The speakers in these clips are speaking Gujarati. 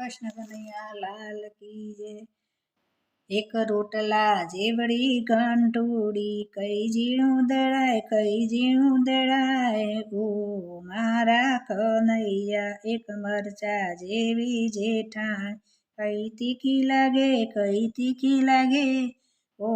કૃષ્ણ કનૈયા લાલ કી જય એક રોટલા જેવડી ઘંટુડી કઈ ઝીણું દળાય, કઈ ઝીણું દળાય. ઓ મારા કનૈયા એક મરચા જેવી જેઠાણ. કઈ તીખી લાગે, કઈ તીખી લાગે. ઓ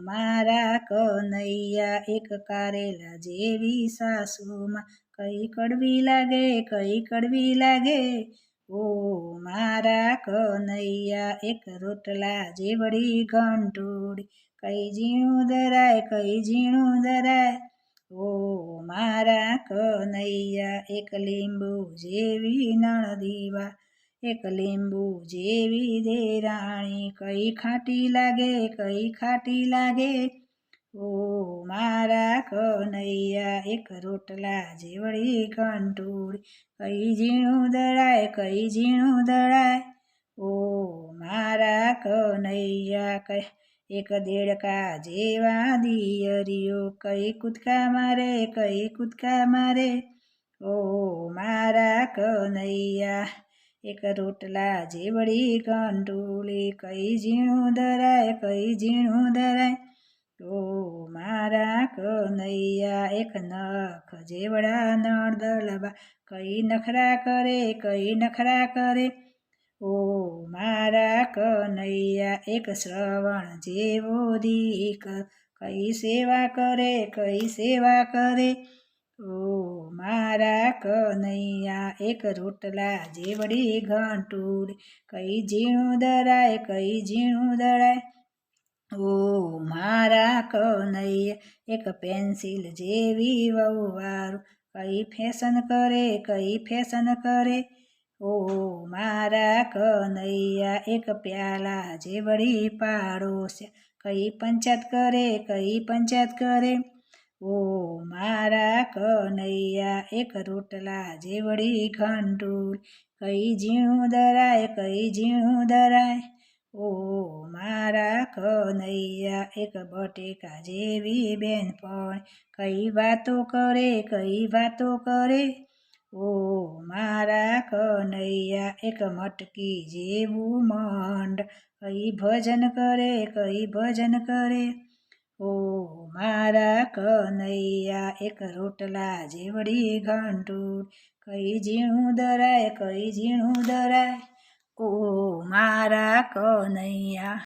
મારા કનૈયા એક કારેલા જેવી સાસુમાં. કઈ કડવી લાગે, કઈ કડવી લાગે. ઓ મારા કનૈયા, એક રોટલા જેવડી ઘંટોડી, કઈ ઝીણું દરાય કઈ ઝીણું દરાય ઓ મારા કનૈયા, એક લીંબુ જેવી નણદીવા એક લીંબુ જેવી દેરાણી, કઈ ખાટી લાગે, કઈ ખાટી લાગે. ઓ મારા કનૈયા, એક રોટલા જેવડી કંટોળી કઈ ઝીણું દળાય, કઈ ઝીણું દળાય? ઓ મારા કનૈયા કઈ એક દેડકા જેવા દિયરીઓ. કઈ કૂદકા મારે, કઈ કૂદકા મારે? ઓ મારા કનૈયા, એક રોટલા જેવડી કંટોળી કઈ ઝીણું દરાય કઈ ઝીણું દરાય ઓ મારા કનૈયા એક નખ જેવડા નળદલબા કઈ નખરા કરે, કઈ નખરા કરે. ઓ મારા કનૈયા, એક શ્રવણ જેવો દીક, કઈ સેવા કરે, કઈ સેવા કરે. ઓ મારા કનૈયા, એક રોટલા જેવડી ઘંટુડ, કઈ ઝીણું દરાય, કઈ ઝીણું દરાય. ઓ મારા કનૈયા એક પેન્સિલ જેવી વહુવારું કઈ ફેશન કરે, કઈ ફેશન કરે. ઓ મારા કનૈયા, એક પ્યાલા જેવડી પાડોશ, કઈ પંચાયત કરે, કઈ પંચાયત કરે. ઓ મારા કનૈયા, એક રોટલા જેવડી ઘંટુલ, કઈ ઝીણું દરાય, કઈ ઝીણું દરાય. ઓ, મારા કનૈયા, એક બટેકા જેવી બેન પણ. કઈ વાતો કરે, કઈ વાતો કરે? ઓ, મારા કનૈયા, એક મટકી જેવું મંડ. કઈ ભજન કરે, કઈ ભજન કરે? ઓ, મારા કનૈયા, એક રોટલા જેવડી ઘંટુડ કઈ ઝીણું દરાય, કઈ ઝીણું દરાય? ઓ મારા કનૈયા.